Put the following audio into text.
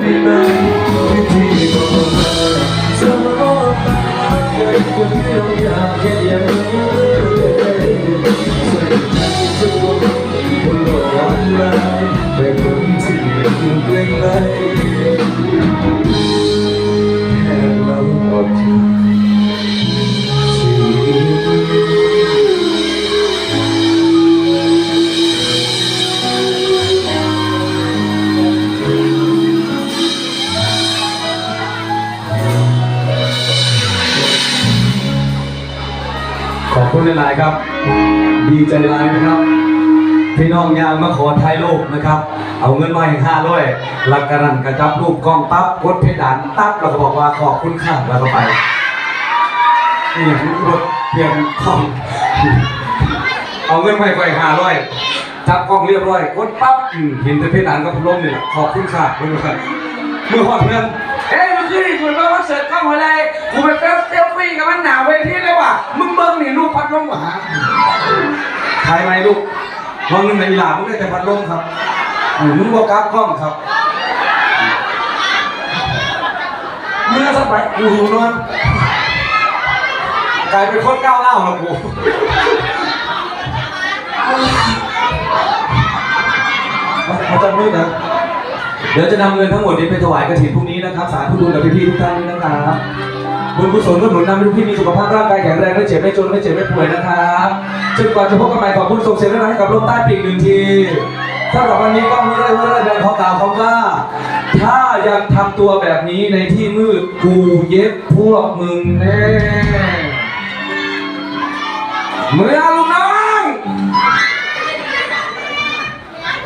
ได้ไหมวิธีก็มาสมมติคนเดียวอยากแค่อย่างนี้จะคนบนโลอนลายแต่คนที่อยู่เกรงไรแค่เราอดทน อบคุณหลายๆครับ ดีใจหลายนะครับ พี่น้องยางมาขอถ่ายรูปนะครับ เอาเงินมาให้ห้าร้อยหลักการันกระจับรูปกล้องปั๊บกดเพดานปั๊บแล้วก็บอกว่าขอบคุณค่ะแล้วก็ไปนี่อย่างนี้รถเพียงคอมเอาเงินมาให้ไปห้าร้อยจับกล้องเรียบร้อยกดปั๊บเห็นแต่เพดานก็พัดลมนี่แหละขอบคุณค่ะเพื่อนๆมือหอดเงินเอ้ยเมื่อคืนนี่กูไปคอนเสิร์ตก้องหัวไรกูไปเซลฟี่กับมันหนาวเวทีเลยว่ะมึงเบิ้งนี่ ดลมหวาถ่ายไหมลูกมองเงินในอีหลามึงได้แต่พัดลมครับอืมมึงบอกกราฟกล้องครับเมื่อสักไปกูหูนอนกลายเป็นคนก้าวเล่าแล้วกูมาจับมือนะเดี๋ยวจะนำเงินทั้งหมดนี้ไปถวายกระถิ่นพรุ่งนี้นะครับ สาธุบุญกับพี่ๆทุกท่านด้วยนะครับ บุญกุศลก็หนุนนำให้ทุกที่มีสุขภาพร่างกายแข็งแรงไม่เจ็บไม่จนไม่เจ็บไม่ป่วยนะครับจนกว่าจะพบกันใหม่ขอบคุณส่งเสียงดังให้กับลมใต้ปีกหนึ่งทีถ้ากับวันนี้ก็ไม่ได้ไม่ได้แบงขอกล่าวคำว่า ถ้ายังทำตัวแบบนี้ในที่มืดกูเย็บพวกมึงแน่เมื่อ